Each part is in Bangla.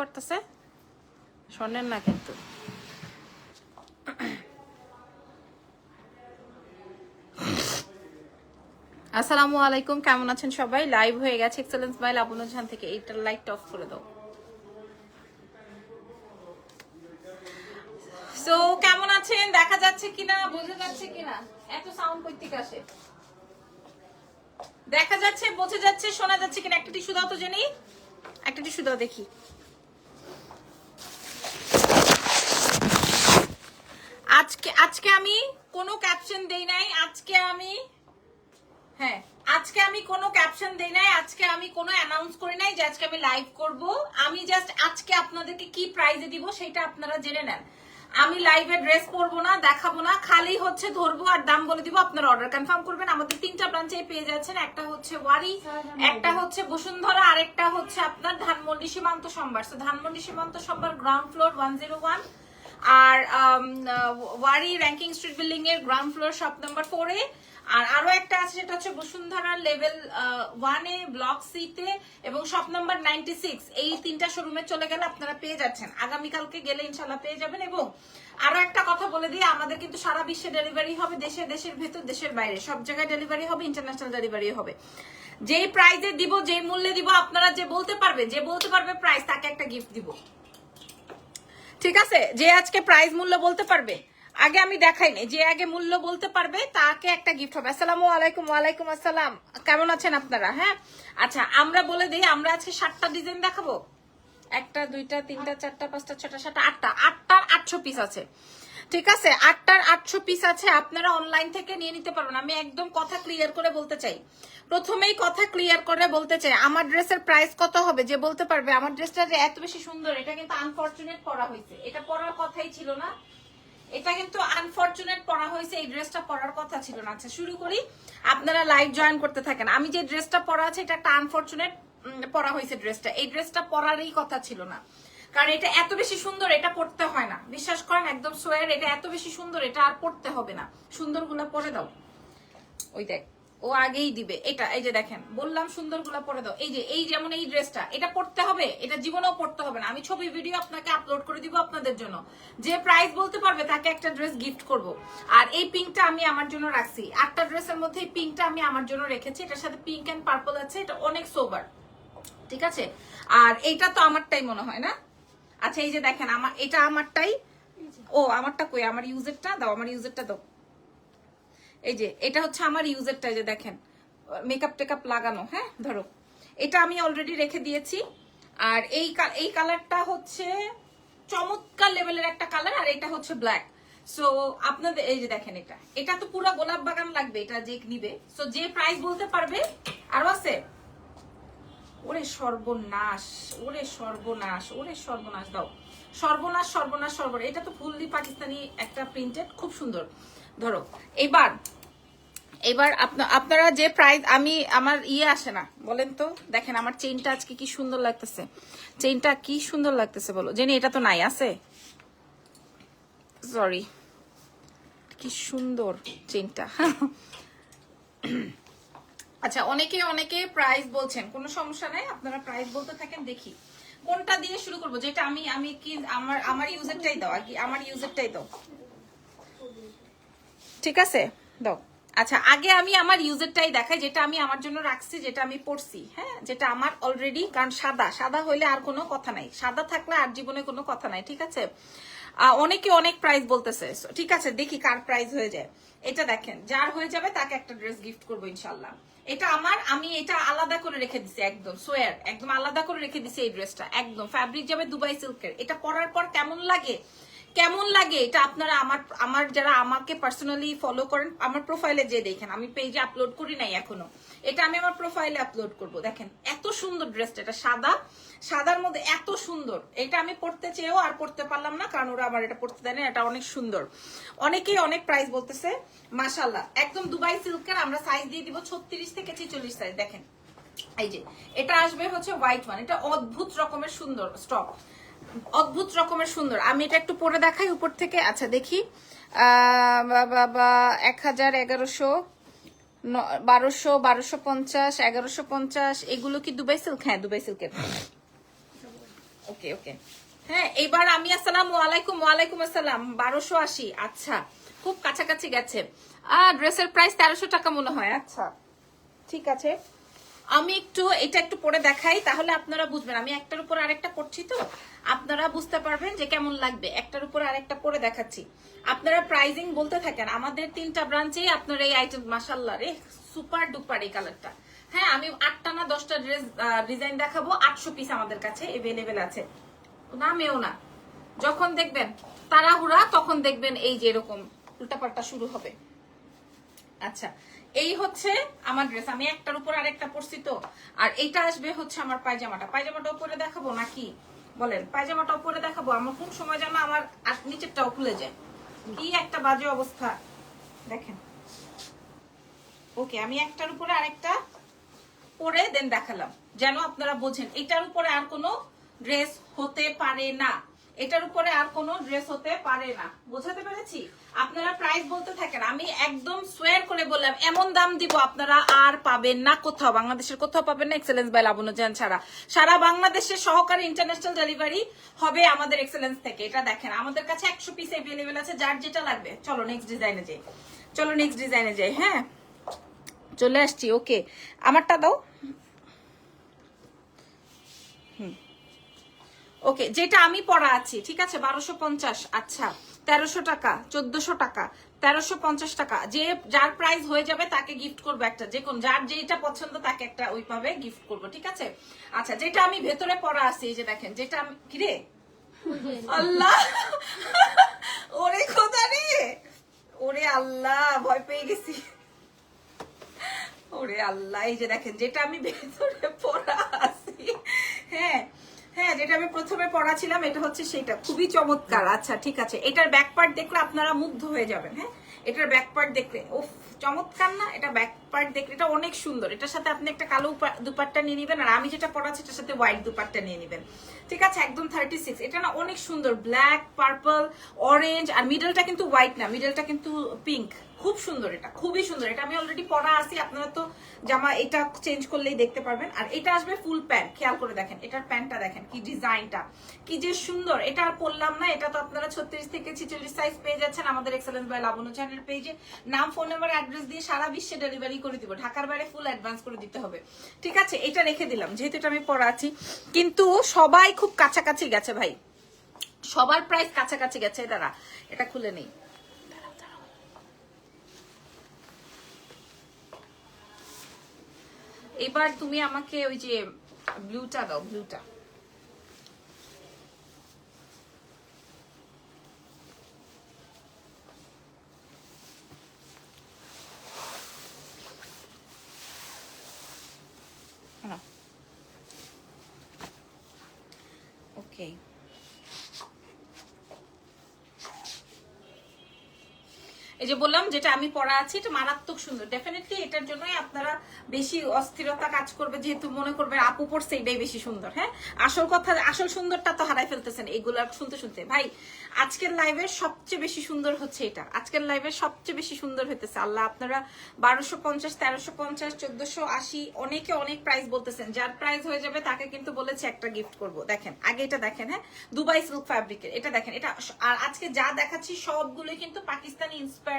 করতেছে? স্বর্ণের না কিন্তু। আসসালামু আলাইকুম, কেমন আছেন সবাই? লাইভ হয়ে গেছে এক্সেলেন্স মাইল আপনার থেকে এইটার লাইটটা অফ করে দাও। সো কেমন আছেন? দেখা যাচ্ছে কিনা, বোঝা যাচ্ছে কিনা? এত সাউন্ড কইতে আসে। দেখা যাচ্ছে, বোঝা যাচ্ছে, শোনা যাচ্ছে কিনা? একটা টিস্যু দাও তো জেনি। একটা টিস্যু দাও দেখি। আজকে আজকে আমি কোনো ক্যাপশন দেই নাই, আজকে আমি হ্যাঁ আজকে আমি কোনো ক্যাপশন দেই নাই, আজকে আমি কোনো অ্যানাউন্স করি নাই যে আজকে আমি লাইভ করব। আমি জাস্ট আজকে আপনাদেরকে কি প্রাইজে দিব সেটা আপনারা জেনে নেন। আমি লাইভে ড্রেস পরবো না, দেখাবো না, খালি হচ্ছে ধরবো আর দাম বলে দিব, আপনারা অর্ডার কনফার্ম করবেন। আমাদের তিনটা ব্রাঞ্চে পেয়ে যাচ্ছেন একটা হচ্ছে ওয়ারি, একটা হচ্ছে বসুন্ধরা, আরেকটা হচ্ছে আপনার ধানমন্ডি সীমান্ত সম্বার। তো Dhanmondi Simanto Sambhar ground floor one zero one আর ওয়ারি র্যাঙ্কিং স্ট্রিট বিল্ডিং এর গ্রাউন্ড ফ্লোর শপ নাম্বার ফোরে আর আরও একটা আছে, সেটা হচ্ছে বসুন্ধরা লেভেল ওয়ানে ব্লক সিতে এবং শপ নাম্বার নাইনটি সিক্স এই তিনটা শোরুমে চলে গেলে আপনারা পেয়ে যাচ্ছেন। আগামীকালকে গেলে ইনশাল্লাহ পেয়ে যাবেন এবং আরও একটা কথা বলে দিই, আমাদের কিন্তু সারা বিশ্বে ডেলিভারি হবে দেশে, দেশের ভেতর, দেশের বাইরে। সব জায়গায় ডেলিভারি হবে ইন্টারন্যাশনাল ডেলিভারি হবে। যেই প্রাইজে দিব, যেই মূল্যে দিব, আপনারা যে বলতে পারবে যে বলতে পারবে প্রাইস তাকে একটা গিফট দিব। ঠিক আছে? যে আজকে প্রাইস মূল্য বলতে পারবে। আগে আমি দেখাইনি যে আগে মূল্য বলতে পারবে, তাকে একটা গিফট হবে। আসসালামু আলাইকুম, ওয়ালাইকুম আসসালাম। কেমন আছেন আপনারা হ্যাঁ? আচ্ছা আমরা বলে দিই, আমরা আজকে সাতটা ডিজাইন দেখাবো। একটা, দুইটা, তিনটা, চারটা, পাঁচটা, ছটা, সাতটা, আটটা। আটটার আটশো পিস আছে। ঠিক আছে? আটটার আটশো পিস আছে, আপনারা অনলাইন থেকে নিয়ে নিতে পারবেন। আমি একদম কথা ক্লিয়ার করে বলতে চাই। প্রথমেই কথা ক্লিয়ার করে বলতে চাই, আমার ড্রেসের প্রাইস কত হবে? যে বলতে পারবে, আমার ড্রেসটা যে এত বেশি সুন্দর, এটা কিন্তু আনফরচুনেট পরা হয়েছে। এটা পরার কথাই ছিল না। এটা কিন্তু আনফরচুনেট পরা হয়েছে, এই ড্রেসটা পরার কথা ছিল না। আচ্ছা শুরু করি। আপনারা লাইভ জয়েন করতে থাকেন। আমি যে ড্রেসটা পরা আছে, এটা একটা আনফরচুনেট পরা হয়েছে ড্রেসটা এই ড্রেসটা পরারই কথা ছিল না। কারণ এটা এত বেশি সুন্দর, এটা পড়তে হয় না। বিশ্বাস করেন, একদম সোয়ার এটা এত বেশি সুন্দর, এটা আর পড়তে হবে না। সুন্দরগুলা পরে দাও। ওই দেখ, ও আগেই দিবে। এটা, এই যে দেখেন, বললাম সুন্দরগুলা পরে দাও। এই যে, এই যেমন এই ড্রেসটা, এটা পড়তে হবে, এটা জীবনেও পড়তে হবে না। আমি ছবি, ভিডিও আপনাকে আপলোড করে দিব আপনাদের জন্য। যে প্রাইস বলতে পারবে, তাকে একটা ড্রেস গিফট করব। আর এই পিঙ্কটা আমি আমার জন্য রাখছি। আটটা ড্রেসের মধ্যে এই পিঙ্কটা আমি আমার জন্য রেখেছি। এটার সাথে পিঙ্ক এন্ড পার্পল আছে, এটা অনেক সোবার ঠিক আছে? আর এইটা তো আমারটাই মনে হয়, না? আচ্ছা এই যে দেখেন, আমার, এটা আমারটাই। ও, আমারটা কই? আমার ইউজারটা দাও, আমার ইউজারটা দাও। এই যে, এটা হচ্ছে আমার ইউজারটা যে দেখেন। মেকআপ টেকআপ লাগানো হ্যাঁ ধরো। এটা আমি অলরেডি রেখে দিয়েছি। আর এই এই কালারটা হচ্ছে চমৎকার লেভেলের একটা কালার আর এটা হচ্ছে ব্ল্যাক সো আপনাদের, এই যে দেখেন এটা। এটা তো পুরো গোলাপ বাগান লাগবে, এটা যে নিবে। সো যে প্রাইস বলতে পারবে, আরও আছে? ওরে সর্বনাশ ওরে সর্বনাশ ওরে সর্বনাশ, দাও। সর্বনাশ সর্বনাশ সর্বনাশ, এটা তো ফুললি পাকিস্তানি একটা প্রিন্টেড খুব সুন্দর। ধরো, এবার এবার আপনা- আপনারা যে প্রাইস আমি, আমার ইয়ে আসে না, বলেন তো? দেখেন, আমার চেইনটা আজকে কি সুন্দর লাগতেছে। চেইনটা কি সুন্দর লাগতেছে, বলো। জেনে এটা তো নাই, আছে? সরি কি সুন্দর চেইনটা আচ্ছা অনেকে অনেকে প্রাইস বলছেন। কোনো সমস্যা নাই, আপনারা প্রাইস বলতে থাকেন, দেখি। কোনটা দিয়ে শুরু করব? যেটা আমি আমি কি, আমার আমার ইউজারটাই দাও, আর কি, আমার ইউজারটাই দাও। ঠিক আছে? দাও। আচ্ছা আগে আমি আমার ইউজারটাই দেখাই, যেটা আমি আমার জন্য রাখছি, যেটা আমি পড়ছি হ্যাঁ? যেটা আমার অলরেডি কারণ সাদা সাদা হইলে আর কোনো কথা নাই। সাদা থাকলে আর জীবনে কোনো কথা নাই, ঠিক আছে? অনেকে অনেক প্রাইস বলতেছে। ঠিক আছে, দেখি কার প্রাইস হয়ে যায়। এটা দেখেন, যার হয়ে যাবে তাকে একটা ড্রেস গিফট করব ইনশাল্লাহ এটা আমার, আমি এটা আলাদা করে রেখে দিছি একদম সোয়ার একদম আলাদা করে রেখে দিছি এই ড্রেসটা একদম ফ্যাব্রিক যাবে দুবাই সিল্কের এটা পরার পর কেমন লাগে? কেমন লাগে এটা আপনারা আমার আমার যারা আমাকে পার্সোনালি ফলো করেন, আমার প্রোফাইলে যে দেখেন। আমি পেজে আপলোড করি নাই এখনও। এটা আমি আমার প্রোফাইলে আপলোড করব। দেখেন, এত সুন্দর ড্রেসটা এটা সাদা, সাদার মধ্যে এত সুন্দর। এটা আমি পড়তে চেয়েও আর পড়তে পারলাম না, কারণ ওরা আমার এটা পড়তে দেয় না, এটা অনেক সুন্দর। অনেকেই অনেক প্রাইস বলতেছে মাশাল্লাহ একদম দুবাই সিল্কের, আমরা সাইজ দিয়ে দিব ছত্রিশ থেকে ছেচল্লিশ সাইজ দেখেন, এই যে, এটা আসবে হচ্ছে হোয়াইট ওয়ান এটা অদ্ভুত রকমের সুন্দর স্টক অদ্ভুত রকমের সুন্দর। আমি এটা একটু পরে দেখাই উপর থেকে। আচ্ছা দেখি। আহ, বা- বা- বা এক হাজার এগারোশো বারোশো বারোশো পঞ্চাশ এগারোশো পঞ্চাশ এগুলো কি দুবাই সিল্ক? হ্যাঁ দুবাই সিল্কের। ওকে ওকে। হ্যাঁ এইবার আমি আসসালাম ওয়ালাইকুম ওয়ালাইকুম আসসালাম। বারোশো আশি আচ্ছা। খুব কাছাকাছি গেছে। আহ ড্রেসের প্রাইস তেরোশো টাকা মনে হয়। আচ্ছা ঠিক আছে। আমি একটু এটা একটু পরে দেখাই তাহলে আপনারা বুঝবেন। আমি একটার উপর আরেকটা করছি তো। আপনারা বুঝতে পারবেন যে কেমন লাগবে। একটার উপর আরেকটা পরে দেখাচ্ছি। আপনারা প্রাইজিং বলতে থাকেন, আমাদের তিনটা ব্রাঞ্চেই আপনারা এই আইটেম মাসাল্লাহ রে সুপার ডুপার এই কালারটা হ্যাঁ আমি আটটা না দশটা ড্রেস ডিজাইন দেখাবো, আটশো পিস আমাদের কাছে এভেলেবেল আছে। নামেও না। যখন দেখবেন, তাড়াহুড়া, তখন দেখবেন এই যে এরকম উল্টাপাল্টা শুরু হবে। আচ্ছা এই হচ্ছে আমার ড্রেস আমি একটার উপর আরেকটা পরছি তো। আর এইটা আসবে হচ্ছে আমার পায়জামাটা। পায়জামাটা উপরে দেখাবো নাকি? বলেন, পায়জামাটা উপরে দেখাবো। আমার কোন সময় যেন আমার নিচেরটাও খুলে যায়। কি একটা বাজে অবস্থা। দেখেন। ওকে, আমি একটার উপরে আরেকটা পরে দেন দেখালাম। যেন আপনারা বোঝেন, এটার উপরে আর কোনো ড্রেস হতে পারে না। এটার উপরে আর কোনো ড্রেস হতে পারে না। বোঝাতে পেরেছি? আপনারা প্রাইস বলতে থাকেন। আমি একদম সোয়ার করে বললাম, এমন দাম দিব আপনারা আর পাবেন না কোথাও, বাংলাদেশের কোথাও পাবেন না এক্সেলেন্স বাই লাবণ্য জান ছাড়া। সারা বাংলাদেশের সহকারী ইন্টারন্যাশনাল ডেলিভারি হবে আমাদের এক্সেলেন্স থেকে। এটা দেখেন, আমাদের কাছে একশো পিস এভেলেবেল আছে, যার যেটা লাগবে। চলো নেক্সট ডিজাইনে যাই। চলো নেক্সট ডিজাইনে যাই হ্যাঁ? চলে আসছি ওকে আমারটা দাও। ওকে যেটা আমি পড়া আছি, ঠিক আছে? বারোশো পঞ্চাশ আচ্ছা। তেরোশো টাকা, চোদ্দশো টাকা, তেরোশো পঞ্চাশ টাকা। যে যার প্রাইস হয়ে যাবে তাকে গিফট করব একটা। যে কোন যার যেটা পছন্দ তাকে একটা ওইভাবে গিফট করব, ঠিক আছে? আচ্ছা যেটা আমি ভেতরে পড়া আছি, এই যে দেখেন, যেটা আমি কিরে? আল্লাহ! ওরে খোদা রে! ওরে আল্লাহ, ভয় পেয়ে গেছি। ওরে আল্লাহ, এই যে দেখেন, যেটা আমি ভেতরে পড়া আছি। হ্যাঁ হ্যাঁ যেটা আমি প্রথমে পড়া ছিলাম এটা হচ্ছে সেটা খুবই চমৎকার। আচ্ছা ঠিক আছে। এটার ব্যাক পার্ট দেখলে আপনারা মুগ্ধ হয়ে যাবেন হ্যাঁ? এটার ব্যাক পার্ট দেখলে উফ চমৎকার না? এটা ব্যাক পার্ট দেখলে, এটা অনেক সুন্দর। এটার সাথে আপনি একটা কালো দুপাট্টা নিয়ে নেবেন, আর আমি যেটা পড়াচ্ছি, এটার সাথে হোয়াইট দুপাট্টা নিয়ে নেবেন। ঠিক আছে? একদম থার্টি সিক্স এটা না অনেক সুন্দর ব্ল্যাক পার্পল অরেঞ্জ আর মিডলটা কিন্তু হোয়াইট না মিডলটা কিন্তু পিঙ্ক খুব সুন্দর এটা, খুবই সুন্দর। এটা আমি অলরেডি পরা আছি, আপনারা তো জামা এটা চেঞ্জ করলেই দেখতে পারবেন। আর এটা আসবে ফুল প্যান্ট খেয়াল করে দেখেন, এটার প্যান্টটা দেখেন, কি ডিজাইনটা কি যে সুন্দর। এটা আর পরলাম না, এটা তো আপনারা ছত্রিশ থেকে ছিচল্লিশ সাইজ পেয়ে যাচ্ছেন আমাদের এক্সেলেন্স বাই লাবণ্য চ্যানেল পেজে নাম ফোন নাম্বার অ্যাড্রেস দিয়ে সারা বিশ্বে ডেলিভারি করে দিব। ঢাকার বাইরে ফুল অ্যাডভান্স করে দিতে হবে। ঠিক আছে, এটা রেখে দিলাম, যেহেতু এটা আমি পরা আছি। কিন্তু সবাই খুব কাছাকাছি গেছে ভাই। সবার প্রাইস কাছাকাছি গেছে দাঁড়া, এটা খুলে নেই। এবার তুমি আমাকে ওই যে ব্লুটা দাও ব্লুটা ওকে এই যে বললাম, যেটা আমি পড়া আছি, এটা মারাত্মক সুন্দর। ডেফিনেটলি এটার জন্যই আপনারা বেশি অস্থিরতা কাজ করবে, যেহেতু মনে করবে আপু পড়ছে, এটাই বেশি সুন্দর হ্যাঁ? আসল কথা, আসল সুন্দরটা তো হারাই ফেলতেছেন, এগুলো শুনতে শুনতে। ভাই, আজকের লাইভের সবচেয়ে বেশি সুন্দর হচ্ছে এটা। আজকের লাইভের সবচেয়ে বেশি সুন্দর হইতেছে। আল্লাহ আপনারা বারোশো পঞ্চাশ, তেরোশো পঞ্চাশ, চোদ্দশো আশি অনেকে অনেক প্রাইস বলতেছেন। যার প্রাইস হয়ে যাবে, তাকে কিন্তু বলেছে একটা গিফট করব। দেখেন, আগে এটা দেখেন হ্যাঁ? দুবাই সিল্ক ফ্যাব্রিকের এটা দেখেন, এটা আর আজকে যা দেখাচ্ছি, সবগুলোই কিন্তু পাকিস্তানি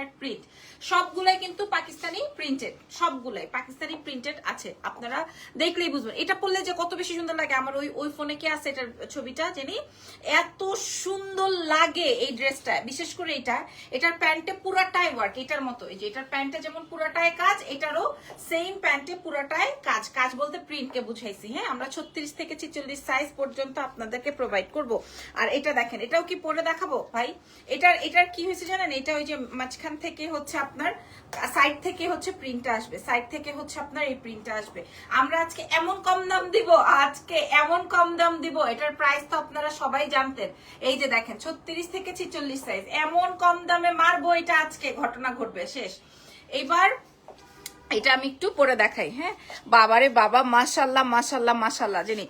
ইন্সপায়ার্ড প্রিন্ট সবগুলাই কিন্তু পাকিস্তানি প্রিন্টেড সবগুলাই পাকিস্তানি প্রিন্টেড আছে। আপনারা দেখলেই বুঝবেন। এটা পড়লে যে কত বেশি সুন্দর লাগে। আমার ওই ওই ফোনে কি আছে এটার ছবিটা জানি? এত সুন্দর লাগে এই ড্রেসটা বিশেষ করে এটা। এটার প্যান্টে পুরাটাই ওয়ার্ক এটার মতো। এই যে এটার প্যান্টে যেমন পুরাটাই কাজ, এটারও সেম প্যান্টে পুরাটাই কাজ। কাজ বলতে প্রিন্টকে বুঝাইছি হ্যাঁ? আমরা ছত্রিশ থেকে ছিচল্লিশ সাইজ পর্যন্ত আপনাদেরকে প্রোভাইড করব। আর এটা দেখেন, এটাও কি পরে দেখাবো? ভাই, এটার এটার কি হয়েছে জানেন? এটা ওই যে মাঝখান থেকে হচ্ছে আপনার সাইড থেকে হচ্ছে প্রিন্টটা আসবে সাইড থেকে হচ্ছে আপনার এই প্রিন্টটা আসবে। আমরা আজকে এমন কম দাম দিব, আজকে এমন কম দাম দিব, এটার প্রাইস তো আপনারা সবাই জানতেন। এই যে দেখেন, ছত্রিশ থেকে ছিচল্লিশ সাইজ এমন কম দামে মারবো এটা আজকে, ঘটনা ঘটবে, শেষ। এবার, এটা আমি একটু পরে দেখাই হ্যাঁ? বাবারে বাবা, মাশাল্লাহ মাশাল্লাহ মাশাল্লাহ, জানি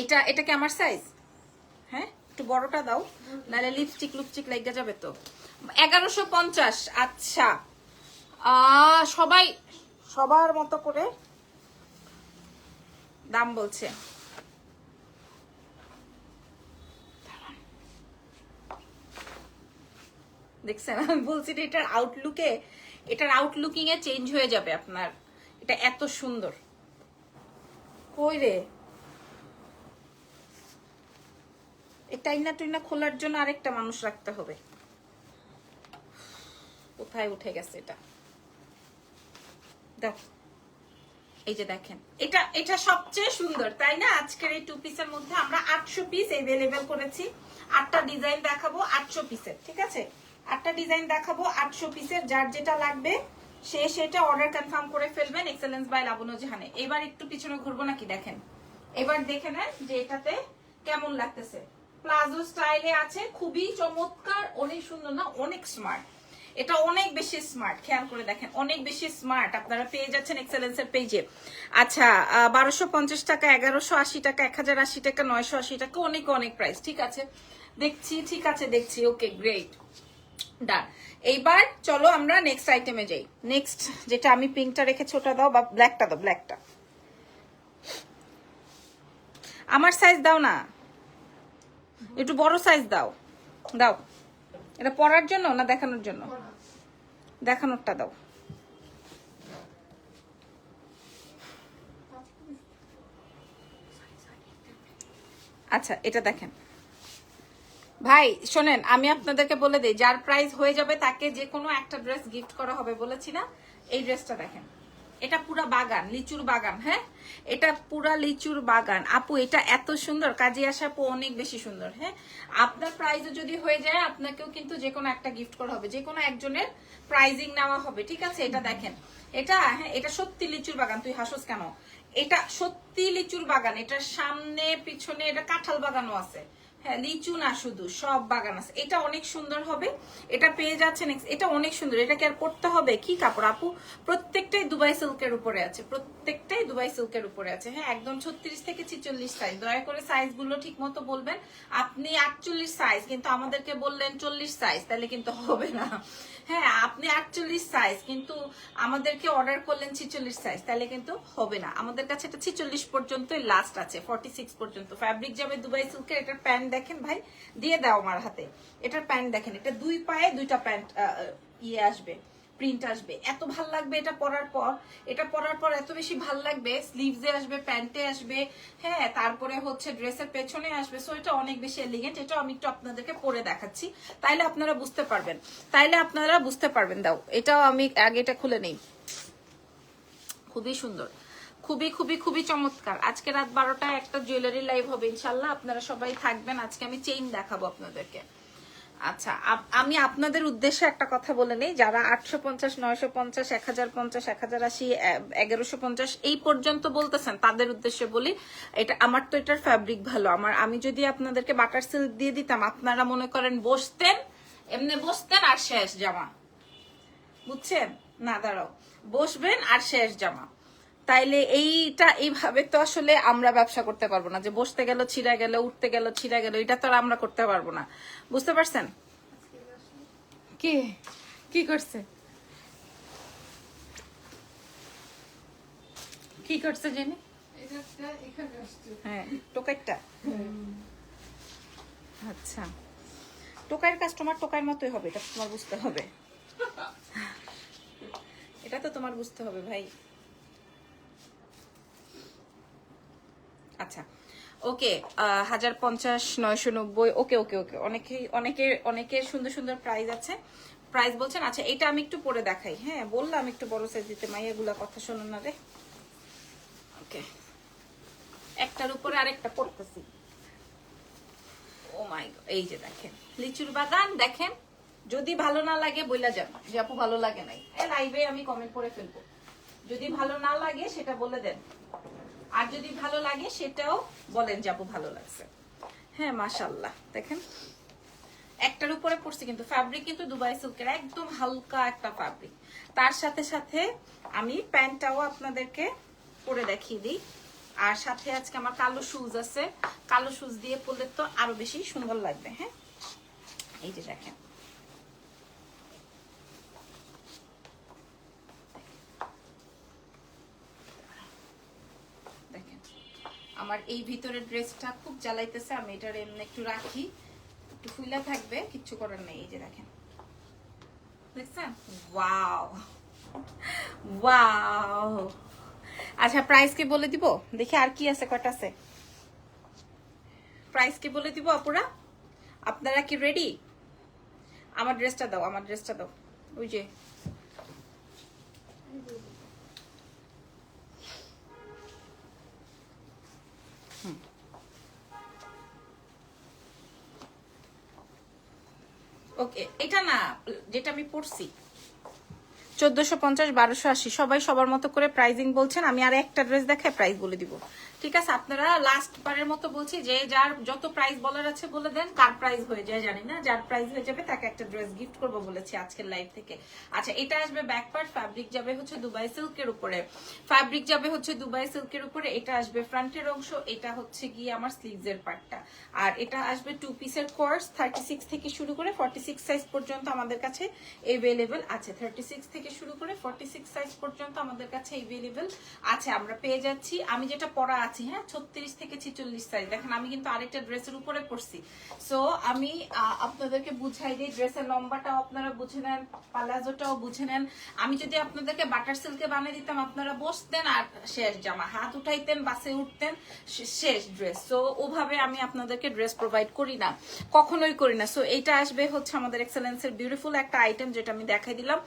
এটা এটা কি আমার সাইজ হ্যাঁ? একটু বড়টা দাও, নাহলে লিপস্টিক লুপস্টিক লেগে যাবে তো। এগারোশো পঞ্চাশ আচ্ছা। সবাই সবার মতো করে দাম বলছে। দেখছেন, আমি বলছি এটার আউটলুকে এটার আউটলুকিং এ চেঞ্জ হয়ে যাবে আপনার। এটা এত সুন্দর। কই রে? এটা ইনা টুইনা খোলার জন্য আরেকটা মানুষ রাখতে হবে। কোথায় উঠে গেছে এটা? এই যে দেখেন, এটা এটা সবচেয়ে সুন্দর, তাই না? আজকের এই টু পিসের মধ্যে আমরা আটশো পিস এভেলেবেল করেছি। আটটা ডিজাইন দেখাবো, আটশো পিসের ঠিক আছে? আটটা ডিজাইন দেখাবো, আটশো পিসের যার যেটা লাগবে, সে সেটা অর্ডার কনফার্ম করে ফেলবেন এক্সেলেন্স বাই লাবণ্য জাহানে এবার একটু পিছনে ঘুরবো নাকি দেখেন? এবার দেখে নেন যে এটাতে কেমন লাগতেছে। প্লাজো স্টাইলে আছে, খুবই চমৎকার, অনেক সুন্দর না, অনেক স্মার্ট এটা অনেক বেশি স্মার্ট খেয়াল করে দেখেন, অনেক বেশি স্মার্ট আপনারা পেয়ে যাচ্ছেন এক্সেলেন্সের পেজে আচ্ছা বারোশো পঞ্চাশ টাকা, এগারোশো আশি টাকা, এক হাজার আশি টাকা, নয়শো আশি টাকা, অনেক অনেক প্রাইস ঠিক আছে? দেখছি, ঠিক আছে, দেখছি ওকে গ্রেট ডান এইবার চলো আমরা নেক্সট আইটেমে যাই। নেক্সট যেটা আমি পিঙ্কটা রেখেছি, ওটা দাও বা ব্ল্যাকটা দাও ব্ল্যাকটা আমার সাইজ দাও না। একটু বড় সাইজ দাও। দাও। এটা পরার জন্য না দেখানোর জন্য? দেখানোরটা দাও। আচ্ছা এটা দেখেন। ভাই, শোনেন, আমি আপনাদেরকে বলে দিই, যার প্রাইস হয়ে যাবে তাকে যে কোনো একটা ড্রেস গিফট করা হবে, বলেছি না? এই ড্রেসটা দেখেন। এটা পুরা বাগান, লিচুর বাগান হ্যাঁ? এটা পুরা লিচুর বাগান। আপু, এটা এত সুন্দর। কাজে আসা আপু অনেক বেশি সুন্দর হ্যাঁ? আপনার প্রাইজও যদি হয়ে যায়, আপনাকেও কিন্তু যে কোনো একটা গিফট করা হবে। যে কোনো একজনের প্রাইজিং নেওয়া হবে, ঠিক আছে? এটা দেখেন। এটা হ্যাঁ এটা সত্যি লিচুর বাগান। তুই হাসোস কেন? এটা সত্যি লিচুর বাগান। এটার সামনে, পিছনে, এটা কাঁঠাল বাগানও আছে। হ্যাঁ লিচু না শুধু, সব বাগান আছে। এটা অনেক সুন্দর হবে। এটা পেয়ে যাচ্ছেন এটা অনেক সুন্দর। এটা কি আর করতে হবে? কি কাপড়? আপু, প্রত্যেকটাই দুবাই সিল্কের উপরে আছে। প্রত্যেকটাই দুবাই সিল্কের উপরে আছে। হ্যাঁ একদম ছত্রিশ থেকে ছিচল্লিশ সাইজ দয়া করে সাইজগুলো ঠিক মতো বলবেন। আপনি আটচল্লিশ সাইজ কিন্তু আমাদেরকে বললেন চল্লিশ সাইজ তাহলে কিন্তু হবে না। হ্যাঁ আপনি আটচল্লিশ সাইজ কিন্তু আমাদেরকে অর্ডার করলেন ছিচল্লিশ সাইজ তাহলে কিন্তু হবে না। আমাদের কাছে এটা ছিচল্লিশ পর্যন্তই লাস্ট আছে ফর্টি সিক্স পর্যন্ত। ফ্যাব্রিক যাবে দুবাই সিল্কের, এটার প্যান্ট দেখেন ভাই, দিয়ে দাও আমার হাতে। এটার প্যান্ট দেখেন, এটা দুই পায়ে দুইটা প্যান্ট ইয়ে আসবে, প্রিন্ট আসবে। এত ভালো লাগবে এটা পরার পর। এটা পরার পর এত বেশি ভালো লাগবে স্লিভসে আসবে, প্যান্টে আসবে হ্যাঁ তারপরে হচ্ছে ড্রেসের পেছনে আসবে। সো এটা অনেক বেশি এলিগেন্ট এটা আমি একটু আপনাদেরকে পরে দেখাচ্ছি। তাইলে আপনারা বুঝতে পারবেন। তাইলে আপনারা বুঝতে পারবেন, দাও, এটাও আমি আগে এটা খুলে নেই। খুবই সুন্দর। খুবই খুবই খুবই চমৎকার। আজকে রাত বারোটায় একটা জুয়েলারি লাইভ হবে, ইনশাল্লাহ। আপনারা সবাই থাকবেন। আজকে আমি চেইন দেখাবো আপনাদেরকে। আচ্ছা আমি আপনাদের উদ্দেশ্যে একটা কথা বলে নেই। যারা আটশো পঞ্চাশ, নয়শো পঞ্চাশ, এক হাজার পঞ্চাশ, এক হাজার আশি এগারোশো পঞ্চাশ, এই পর্যন্ত বলতেছেন, তাদের উদ্দেশ্যে বলি, এটা আমার তো এটার ফ্যাব্রিক ভালো। আমার আমি যদি আপনাদেরকে বাটার সিল্ক দিয়ে দিতাম, আপনারা মনে করেন বসতেন, এমনি বসতেন আর শেষ জামা। বুঝছেন? না, দাঁড়াও। বসবেন আর শেষ জামা। তাইলে এইটা এইভাবে তো আসলে আমরা ব্যবসা করতে পারব না। যে বসতে গেল ছিঁড়া গেল উঠতে গেল ছিঁড়া গেল এটা তো আর আমরা করতে পারব না। বুঝতে পারছেন? কি? কি করছে? কি করছে জেনি? হ্যাঁ টোকাইটা আচ্ছা। টোকাইয়ের কাস্টমার টোকাইয়ের মতোই হবে এটা তোমার বুঝতে হবে। এটা তো তোমার বুঝতে হবে ভাই। আচ্ছা ওকে হাজার পঞ্চাশ নয়শো নব্বই, ওকে ওকে ওকে, অনেকেই, অনেকের অনেকের সুন্দর সুন্দর প্রাইস আছে। প্রাইস বলছেন আচ্ছা এটা আমি একটু পরে দেখাই হ্যাঁ বললাম একটু বড় সাইজ দিতে মাইয়াগুলা কথা শোনো না রে। ওকে, একটার উপরে আরেকটা পড়তেছি। ও মাই এই যে দেখেন, লিচুর বাগান দেখেন, যদি ভালো না লাগে বইলা যান, যে আপু ভালো লাগে নাই। লাইভে আমি কমেন্ট করে ফেলব। যদি ভালো না লাগে সেটা বলে দেন। আর যদি ভালো লাগে, সেটাও বলেন যে আপু ভালো লাগছে। হ্যাঁ মাশাল্লাহ দেখেন, একটার উপরে পড়ছে কিন্তু ফ্যাব্রিক কিন্তু দুবাই সিল্কের একদম হালকা একটা ফ্যাব্রিক তার সাথে সাথে আমি প্যান্টটাও আপনাদেরকে পরে দেখিয়ে দিই। আর সাথে আজকে আমার কালো শুজ আছে। কালো শুজ দিয়ে পরলে তো আরও বেশি সুন্দর লাগবে হ্যাঁ? এই যে দেখেন। আমার এই ভিতরের ড্রেসটা খুব জ্বালাইতেছে, আমি এটার এমনি একটু রাখি। একটু ফুলা থাকবে, কিচ্ছু করার নেই, এই যে দেখেন। দেখছেন? ওয়াও! ওয়াও! আচ্ছা প্রাইস কি বলে দিব? দেখি আর কি আছে, কয়টা আছে? প্রাইস কি বলে দিব, আপুরা? আপনারা কি রেডি আমার ড্রেসটা দাও, আমার ড্রেসটা দাও। ওই যে। ওকে এটা না যেটা আমি পড়ছি চোদ্দশো পঞ্চাশ, বারোশো আশি। সবাই সবার মতো করে প্রাইজিং বলছেন, আমি আর একটা ড্রেস দেখে প্রাইস বলে দিব। ঠিক আছে, আপনারা লাস্ট বারের মতো বলছি, যে যার যত প্রাইস বলার আছে বলে দেন কার প্রাইস হয়ে যায়, জানি না। যার প্রাইস হয়ে যাবে, তাকে একটা ড্রেস গিফট করব বলেছি আজকের লাইভ থেকে। আচ্ছা এটা আসবে ব্যাক পার্ট ফ্যাব্রিক যাবে হচ্ছে দুবাই সিল্কের উপরে। ফ্যাব্রিক যাবে হচ্ছে দুবাই সিল্কের উপরে, এটা আসবে ফ্রন্টের অংশ, এটা হচ্ছে গিয়ে আমার স্লিভস এর পার্টটা আর এটা আসবে টু পিসের কোর্স থার্টি সিক্স থেকে শুরু করে ফর্টি সিক্স সাইজ পর্যন্ত আমাদের কাছে এভেলেবেল আছে। থার্টি সিক্স থেকে শুরু করে ফর্টি সিক্স সাইজ পর্যন্ত আমাদের কাছে এভেলেবেল আছে। আমরা পেয়ে যাচ্ছি। আমি যেটা পরা আছি হ্যাঁ ছত্রিশ থেকে ছিচল্লিশ সাইজ দেখেন, আমি কিন্তু আরেকটা ড্রেসের উপরে পড়ছি সো আমি আপনাদেরকে বুঝাই দিই, ড্রেসের লম্বাটাও আপনারা বুঝে নেন পালাজোটাও বুঝে নেন। আমি যদি আপনাদেরকে বাটার সিল্কে বানিয়ে দিতাম, আপনারা বসতেন আর শেষ জামা, হাত উঠাইতেন, বাসে উঠতেন শেষ ড্রেস সো ওভাবে আমি আপনাদেরকে ড্রেস প্রোভাইড করি না। কখনোই করি না। সো এইটা আসবে হচ্ছে আমাদের এক্সেলেন্সের বিউটিফুল একটা আইটেম যেটা আমি দেখাই দিলাম।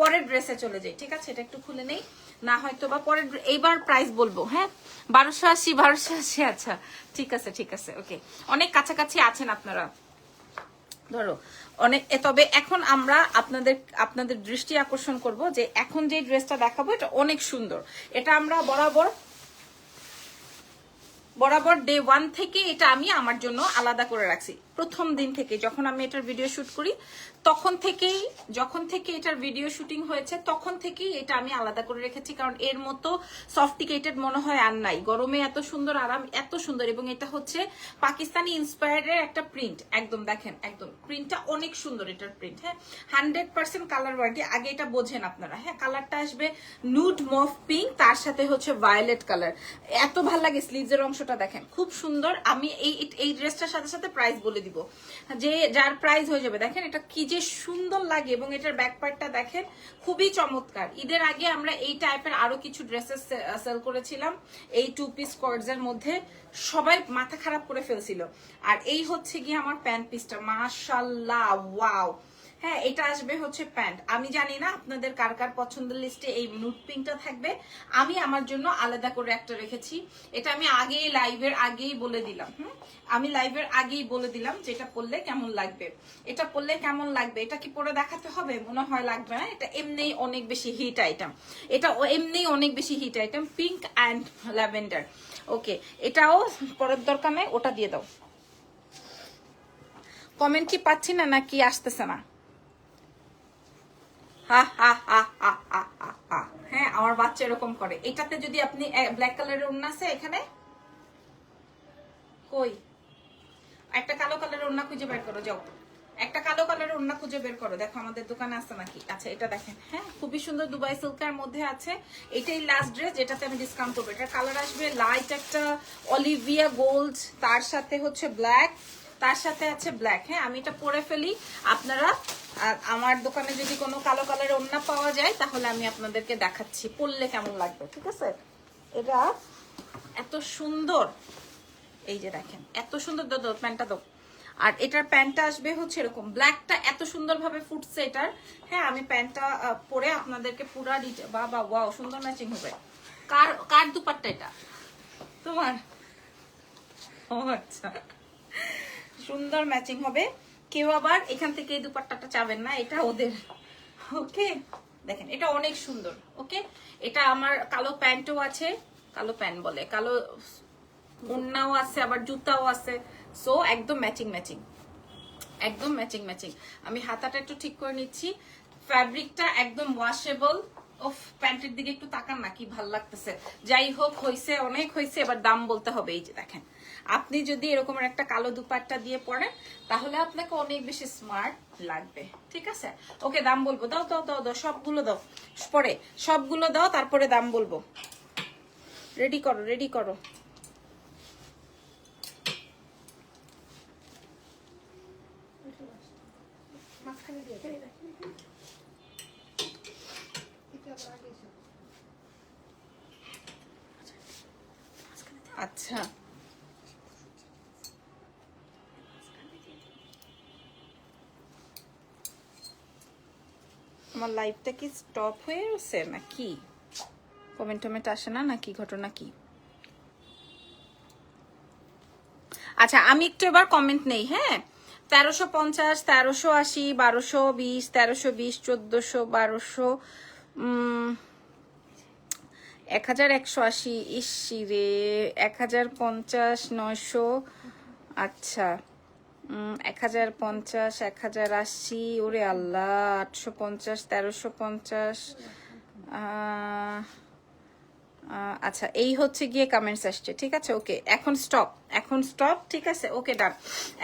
পরের ড্রেসে চলে যাই, ঠিক আছে? এটা একটু খুলে নেই। না হয়তো বা dre- এইবার প্রাইস বলব হ্যাঁ? বারোশো আশি বারোশো আশি আচ্ছা। ঠিক আছে ঠিক আছে ওকে অনেক কাছাকাছি আছেন আপনারা। ধরো, অনেক তবে এখন আমরা আপনাদের আপনাদের দৃষ্টি আকর্ষণ করব যে এখন যে ড্রেসটা দেখাবো, এটা অনেক সুন্দর। এটা আমরা বরাবর বরাবর ডে ওয়ান থেকে এটা আমি আমার জন্য আলাদা করে রাখছি। প্রথম দিন থেকে যখন আমি এটার ভিডিও শুট করি, তখন থেকেই, যখন থেকে এটার ভিডিও শুটিং হয়েছে, তখন থেকেই এটা আমি আলাদা করে রেখেছি। কারণ এর মতো সফটিকেটেড মনে হয় আর নাই। গরমে এত সুন্দর আরাম, এত সুন্দর। এবং এটা হচ্ছে পাকিস্তানি ইন্সপায়ার্ডের একটা প্রিন্ট একদম দেখেন, একদম। প্রিন্টটা অনেক সুন্দর এটার প্রিন্ট হ্যাঁ? হান্ড্রেড পার্সেন্ট কালার ওয়ারেন্টি আগে এটা বোঝেন আপনারা হ্যাঁ? কালারটা আসবে নুড মফ পিঙ্ক তার সাথে হচ্ছে ভায়োলেট কালার এত ভালো লাগে স্লিভসের অংশটা দেখেন। খুব সুন্দর। আমি এই এই ড্রেসটার সাথে সাথে প্রাইস বলে দিব। যে, যার প্রাইস হয়ে যাবে। দেখেন, এটা কি যে সুন্দর লাগে এবং এটার ব্যাক পার্টটা দেখেন, খুবই চমৎকার। ঈদের আগে আমরা এই টাইপের আরও কিছু ড্রেসেস সেল করেছিলাম। এই টু পিস কর্ডস এর মধ্যে সবাই মাথা খারাপ করে ফেলছিল। আর এই হচ্ছে গিয়ে আমার প্যান্ট পিসটা মাশাল্লাহ ওয়াও হ্যাঁ এটা আসবে হচ্ছে প্যান্ট। আমি জানি না আপনাদের কার কার পছন্দের লিস্টে এই নুট পিঙ্কটা থাকবে। আমি আমার জন্য আলাদা করে একটা রেখেছি। এটা আমি আগেই লাইভের আগেই বলে দিলাম, হুম? আমি লাইভের আগেই বলে দিলাম যে এটা পরলে কেমন লাগবে। এটা পরলে কেমন লাগবে? এটা কি পরে দেখাতে হবে? মনে হয় লাগবে না। এটা এমনিই অনেক বেশি হিট আইটেম। এটা এমনিই অনেক বেশি hit item, pink and lavender. Okay, এটাও পরের দরকার নেই, ওটা দিয়ে দাও। কমেন্ট কি পাচ্ছি না নাকি আসতেছে না? হা হা হা হা। হ্যাঁ আমার বাচ্চা এরকম করে। এটাতে যদি আপনি ব্ল্যাক কালারের ওড়না আছে এখানে? কই? একটা কালো কালারের ওড়না খুঁজে বের করো, যাও। একটা কালো কালারের ওড়না খুঁজে বের করো। দেখো, আমাদের দোকানে আছে নাকি? আচ্ছা এটা দেখেন। হ্যাঁ খুবই সুন্দর দুবাই সিল্কের মধ্যে আছে। এটাই লাস্ট ড্রেস যেটাতে আমি ডিসকাউন্ট করব। এটা কালার আসবে লাইট একটা অলিভিয়া গোল্ড তার সাথে হচ্ছে ব্ল্যাক তার সাথে আছে ব্ল্যাক হ্যাঁ আমি এটা পরে ফেলি। আপনারা আর আমার দোকানে যদি কোনো কালো কালারের ওড়না পাওয়া যায়, তাহলে আমি আপনাদেরকে দেখাচ্ছি পরলে কেমন লাগবে, ঠিক আছে? এটা এত সুন্দর। এই যে দেখেন, এত সুন্দর। দো প্যান্টটা দো আর এটার প্যান্টটা আসবে হচ্ছে এরকম, ব্ল্যাকটা এত সুন্দর ভাবে ফুটছে এটার। হ্যাঁ আমি প্যান্টটা পরে আপনাদেরকে পুরা ডিটে বাবা ওয়াও সুন্দর ম্যাচিং হবে। কার কার দুপাট্টা এটা? তোমার। ও আচ্ছা। সুন্দর ম্যাচিং হবে। কেউ আবার এখান থেকে এই দুপাট্টাটা চাবেন না, এটা ওদের। ওকে? দেখেন, এটা অনেক সুন্দর, ওকে? এটা আমার কালো প্যান্টও আছে, কালো প্যান্ট বলে, কালো ওন্নাও আছে, আবার জুতাও আছে। সো একদম ম্যাচিং ম্যাচিং একদম ম্যাচিং ম্যাচিং আমি হাতাটা একটু ঠিক করে নিচ্ছি। ফ্যাব্রিকটা একদম ওয়াশেবল ওফ, প্যান্টের দিকে একটু তাকান না, কি ভালো লাগতেছে। যাই হোক হয়েছে অনেক হয়েছে এবার দাম বলতে হবে, এই যে দেখেন। আপনি যদি এরকম একটা কালো দুপাট্টা দিয়ে পরেন, তাহলে আপনাকে অনেক বেশি স্মার্ট লাগবে, ঠিক আছে? ওকে, দাম বলব, দাও দাও দাও দাও, সবগুলো দাও। পরে, সবগুলো দাও, তারপরে দাম বলব। রেডি করো রেডি করো। আচ্ছা। আমার লাইফটা কি স্টপ হয়ে গেছে না কি কমেন্ট টমেন্ট আসে না না কি ঘটনা কি? আচ্ছা আমি একটু এবার কমেন্ট নেই হ্যাঁ? তেরোশো পঞ্চাশ, তেরোশো আশি, বারোশো বিশ, তেরোশো বিশ, চোদ্দশো, বারোশো এক হাজার একশো আশি ইসি রে এক হাজার পঞ্চাশ নয়শো আচ্ছা। এক হাজার পঞ্চাশ এক হাজার আশি, ওরে আল্লাহ, আটশো পঞ্চাশ, তেরোশো পঞ্চাশ আচ্ছা এই হচ্ছে গিয়ে কমেন্টস আসছে ঠিক আছে? ওকে এখন স্টপ এখন স্টপ ঠিক আছে? ওকে ডান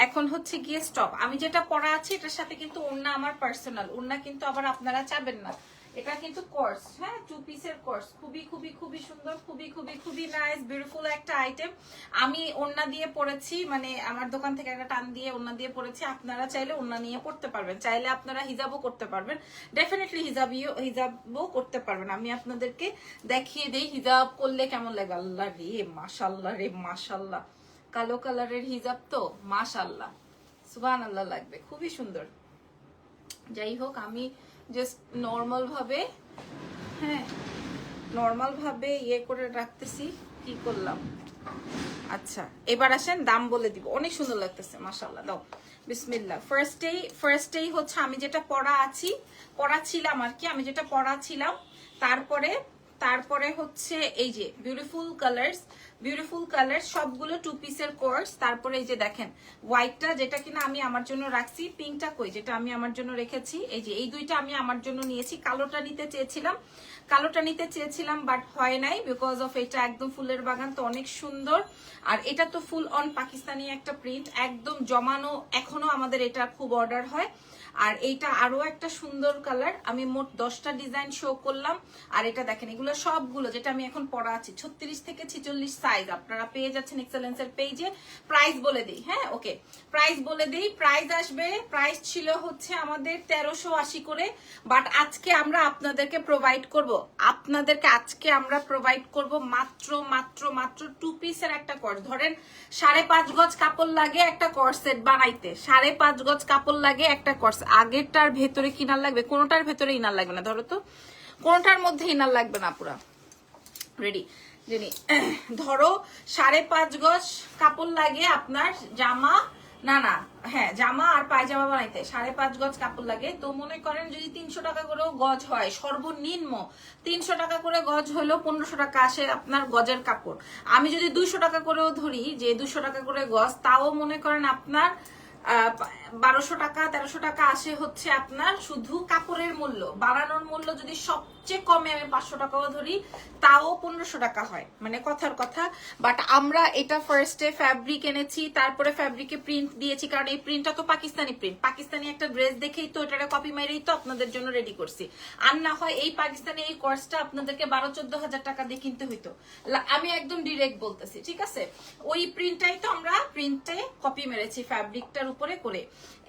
এখন হচ্ছে গিয়ে স্টপ আমি যেটা পড়া আছে, এটার সাথে কিন্তু ওন্না আমার পার্সোনাল ওন্না কিন্তু আবার আপনারা চাবেন না। এটা কিন্তু কোর্স হ্যাঁ? টু পিসের কোর্স খুবই খুবই খুবই সুন্দর, খুবই খুবই খুবই নাইস বিউটিফুল একটা আইটেম আমি ওন্না দিয়ে পড়েছি মানে আমার দোকান থেকে একটা টান দিয়ে ওন্না দিয়ে পড়েছি আপনারা চাইলে ওন্না নিয়ে পড়তে পারবেন। চাইলে আপনারা হিজাবও করতে পারবেন। ডেফিনেটলি হিজাবিও, হিজাবও করতে পারবেন। আমি আপনাদেরকে দেখিয়ে দেই, হিজাব করলে কেমন লাগে। আল্লাহ রে মাশাল্লাহ রে মাশাল্লাহ কালো কালারের হিজাব তো মাশাল্লাহ সুবান আল্লাহ লাগবে, খুবই সুন্দর। যাই হোক, আমি জাস্ট নর্মালভাবে হ্যাঁ নর্মালভাবে ইয়ে করে রাখতেছি, কি করলাম? আচ্ছা এবার আসেন দাম বলে দিব। অনেক সুন্দর লাগতেছে মাসাল্লাহ দাও, বিসমিল্লাহ। ফার্স্টেই ফার্স্টেই হচ্ছে আমি যেটা পড়া আছি পড়া ছিলাম আর কি, আমি যেটা পড়া ছিলাম তারপরে তারপরে হচ্ছে এই যে বিউটিফুল কালার্স বিউটিফুল কালার সবগুলো টু পিসের কোর্স তারপরে এই যে দেখেন হোয়াইটটা যেটা কিনা আমি আমার জন্য রাখছি পিঙ্কটা কই? যেটা আমি আমার জন্য রেখেছি। এই যে এই দুইটা আমি আমার জন্য নিয়েছি। কালোটা নিতে চেয়েছিলাম। কালোটা নিতে চেয়েছিলাম বাট হয় নাই বিকজ অফ এটা একদম ফুলের বাগান, তো অনেক সুন্দর। আর এটা তো ফুল অন পাকিস্তানি একটা প্রিন্ট একদম জমানো, এখনও আমাদের এটা খুব অর্ডার হয়। আর এইটা আরও একটা সুন্দর কালার। আমি মোট দশটা ডিজাইন শো করলাম। আর এটা দেখেন, এগুলো সবগুলো যেটা আমি এখন পড়া আছি, ছত্রিশ থেকে ছিচল্লিশ সাইজ আপনারা পেয়ে যাচ্ছেন এক্সেলেন্সের পেজে প্রাইস বলে দিই হ্যাঁ? ওকে প্রাইস বলে দিই প্রাইস আসবে প্রাইস ছিল হচ্ছে আমাদের তেরোশো আশি করে। বাট আজকে আমরা আপনাদেরকে প্রোভাইড করব। আপনাদেরকে আজকে আমরা প্রোভাইড করব মাত্র মাত্র মাত্র টু পিসের একটা কোর্স ধরেন, সাড়ে পাঁচ গজ কাপড় লাগে একটা কোর্স সেট বানাইতে। সাড়ে পাঁচ গজ কাপড় লাগে একটা কোর্স আগেরটার ভেতরে কিনার লাগবে? কোনোটার ভেতরে ইনার লাগবে না, ধরো তো। কোনোটার মধ্যে ইনার লাগবে না পুরা। রেডি যিনি ধরো, সাড়ে পাঁচ গজ কাপড় লাগে আপনার জামা, না না হ্যাঁ জামা আর পায়জামা বানাইতে। সাড়ে পাঁচ গজ কাপড় লাগে। তো মনে করেন যদি তিনশো টাকা করেও গজ হয়, সর্বনিম্ন তিনশো টাকা করে গজ হলেও পনেরোশো টাকা আসে আপনার গজের কাপড়। আমি যদি দুইশো টাকা করেও ধরি, যে দুশো টাকা করে গজ, তাও মনে করেন আপনার বারোশো টাকা, তেরোশো টাকা আসে হচ্ছে আপনার শুধু কাপড়ের মূল্য। বাড়ানোর মূল্য যদি সবচেয়ে কমে আমি পাঁচশো টাকাও ধরি, তাও পনেরোশো টাকা হয়। মানে কথার কথা। বাট আমরা এটা ফার্স্টে ফ্যাব্রিক এনেছি, তারপরে ফ্যাব্রিকে প্রিন্ট দিয়েছি। কারণ এই প্রিন্টটা তো পাকিস্তানি প্রিন্ট পাকিস্তানি একটা ড্রেস দেখেই তো এটারে কপি মেরেই তো আপনাদের জন্য রেডি করছি। আর না হয় এই পাকিস্তানি এই কোর্সটা আপনাদেরকে বারো, চোদ্দ হাজার টাকা দিয়ে কিনতে হইতো। আমি একদম ডিরেক্ট বলতেছি, ঠিক আছে? ওই প্রিন্টটাই তো আমরা প্রিন্টে কপি মেরেছি ফ্যাব্রিকটার উপরে করে।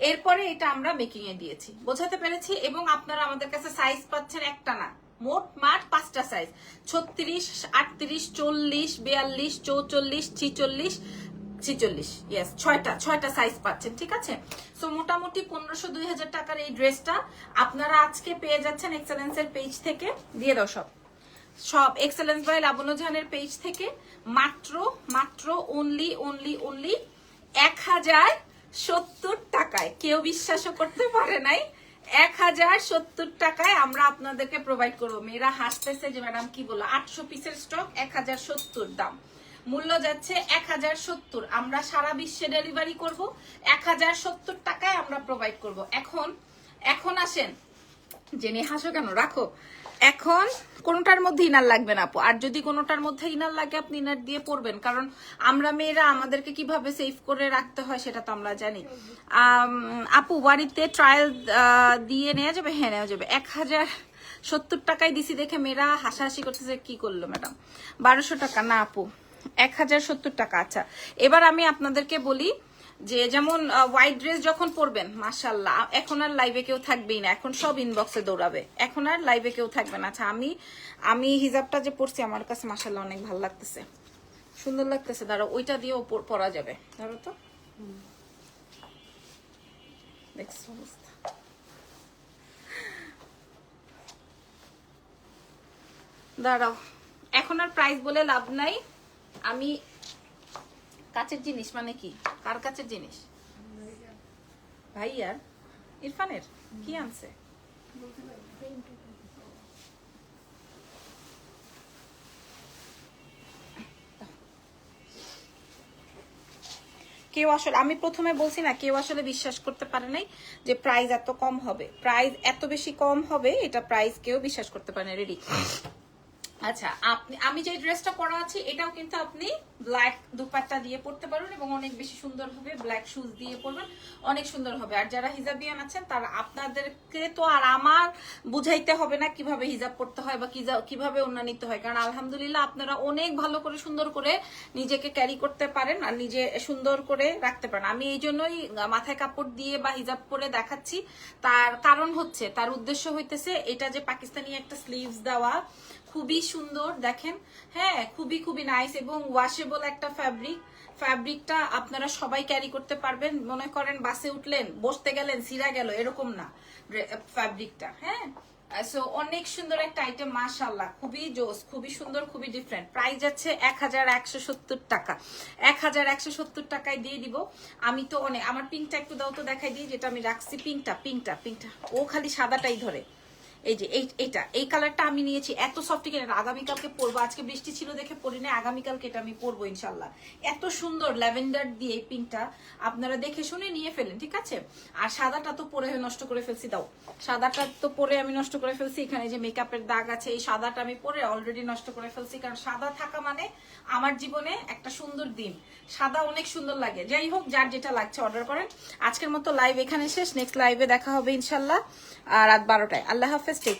এরপরে এটা আমরা মেকিং এ দিয়েছি। বোঝাতে পেরেছি এবং আপনারা আমাদের কাছে সাইজ পাচ্ছেন একটা না। মোট মাঠ পাঁচটা সাইজ ছত্রিশ, আটত্রিশ, চল্লিশ, বিয়াল্লিশ, চৌচল্লিশ, ছিচল্লিশ ছিচল্লিশ। ইয়েস ছয়টা ছয়টা সাইজ পাচ্ছেন, ঠিক আছে? সো মোটামুটি পনেরোশো, দুই হাজার টাকার এই ড্রেসটা আপনারা আজকে পেয়ে যাচ্ছেন এক্সেলেন্সের পেজ থেকে। দিয়ে দাও সব। সব এক্সেলেন্স বাই লাবণ্য পেজ থেকে। মাত্র মাত্র অনলি অনলি অনলি এক হাজার সত্তর টাকায়, কেউ বিশ্বাসও করতে পারে নাই। এক হাজার সত্তর টাকায় আমরা আপনাদেরকে প্রোভাইড করব। মেয়েরা হাসতেছে যে, ম্যাডাম, কি বলো আটশো পিসের স্টক এক হাজার সত্তর দাম। মূল্য যাচ্ছে এক হাজার সত্তর। আমরা সারা বিশ্বে ডেলিভারি করব। এক হাজার সত্তর টাকায় আমরা প্রোভাইড করব। এখন এখন আসেন। জেনে হাসো কেন? রাখো। এখন কোনোটার মধ্যে ইনার লাগবে না আপু। আর যদি কোনোটার মধ্যে ইনার লাগে, আপনি ইনার দিয়ে পড়বেন। কারণ আমরা মেয়েরা আমাদেরকে কীভাবে সেভ করে রাখতে হয় সেটা তো আমরা জানি। আপু, বাড়িতে ট্রায়াল দিয়ে নেওয়া যাবে? হ্যাঁ নেওয়া যাবে। এক হাজার সত্তর টাকায় দিছি দেখে মেয়েরা হাসাহাসি করতেছে কি করল ম্যাডাম? বারোশো টাকা। না, আপু, এক হাজার সত্তর টাকা। আচ্ছা এবার আমি আপনাদেরকে বলি যে যেমন হোয়াইট ড্রেস যখন পরবেন মাসাল্লাহ এখন আর লাইভে কেউ থাকবেই না, এখন সব ইনবক্সে দৌড়াবে। এখন আর লাইভে কেউ থাকবে না। আচ্ছা আমি আমি হিজাবটা যে পরছি, আমার কাছে মাসাল্লাহ অনেক ভালো লাগতেছে। সুন্দর লাগতেছে দাঁড়ো ওইটা দিয়েও পর- যাবে। ধরো তো। দাঁড়াও, এখন আর প্রাইস বলে লাভ নাই। আমি কাচের জিনিস মানে কি? কার কাচের জিনিস? ভাইয়ার? ইরফানের? কি আনছে? কেউ আসলে, আমি প্রথমে বলছি না, কেউ আসলে বিশ্বাস করতে পারে নাই যে প্রাইস এত কম হবে। প্রাইস এত বেশি কম হবে, এটা প্রাইস কেউ বিশ্বাস করতে পারে না রেডি আচ্ছা আপনি, আমি যে ড্রেসটা পরা আছি, এটাও কিন্তু আপনি ব্ল্যাক দুপাট্টা দিয়ে পরতে পারবেন এবং অনেক বেশি সুন্দর হবে ব্ল্যাক শুজ দিয়ে পরবেন, অনেক সুন্দর হবে। আর যারা হিজাবিয়ান আছেন, তারা আপনাদেরকে তো আর আমার বুঝাইতে হবে না কীভাবে হিজাব পড়তে হয় বা কীভাবে উন্নয়নিত হয়। কারণ আলহামদুলিল্লাহ আপনারা অনেক ভালো করে, সুন্দর করে নিজেকে ক্যারি করতে পারেন আর নিজে সুন্দর করে রাখতে পারেন। আমি এই জন্যই মাথায় কাপড় দিয়ে বা হিজাব পরে দেখাচ্ছি। তার কারণ হচ্ছে, তার উদ্দেশ্য হইতেছে, এটা যে পাকিস্তানি একটা স্লিভস দেওয়া খুবই সুন্দর, দেখেন। হ্যাঁ খুবই খুবই নাইস এবং ওয়াশেবল একটা ফ্যাব্রিক ফ্যাব্রিকটা আপনারা সবাই ক্যারি করতে পারবেন। মনে করেন বাসে উঠলেন, বসতে গেলেন সিরা গেল, এরকম না ফ্যাব্রিকটা হ্যাঁ। সো অনেক সুন্দর একটা আইটেম মাশাল্লাহ খুবই জোস, খুবই সুন্দর, খুবই ডিফারেন্ট প্রাইস যাচ্ছে এক হাজার একশো সত্তর টাকা। এক হাজার একশো সত্তর টাকায় দিয়ে দিব। আমি তো অনেক আমার পিঙ্কটা একটু দাও তো দেখাই দিই, যেটা আমি রাখছি পিঙ্কটা পিঙ্কটা পিঙ্কটা ও খালি সাদাটাই ধরে। এই যে এইটা, এই কালারটা আমি নিয়েছি, এত সফট কিনে আগামীকালকে পরবো, আজকে বৃষ্টি ছিল দেখে পরি না আগামীকালকে এটা আমি পরবো ইনশাল্লাহ এত সুন্দর ল্যাভেন্ডার দিয়ে এই পিঙ্কটা আপনারা দেখে শুনে নিয়ে ফেলেন ঠিক আছে? আর সাদাটা তো পরে নষ্ট করে ফেলছি, দাও। সাদাটা তো পরে আমি নষ্ট করে ফেলছি, এখানে যে মেকআপের দাগ আছে, এই সাদাটা আমি পরে অলরেডি নষ্ট করে ফেলছি, কারণ সাদা থাকা মানে আমার জীবনে একটা সুন্দর দিন। সাদা অনেক সুন্দর লাগে। যাই হোক, যার যেটা লাগছে অর্ডার করেন। আজকের মতো লাইভ এখানে শেষ নেক্সট লাইভে দেখা হবে ইনশাল্লাহ আর রাত বারোটায়। আল্লাহ হাফেজ। টেক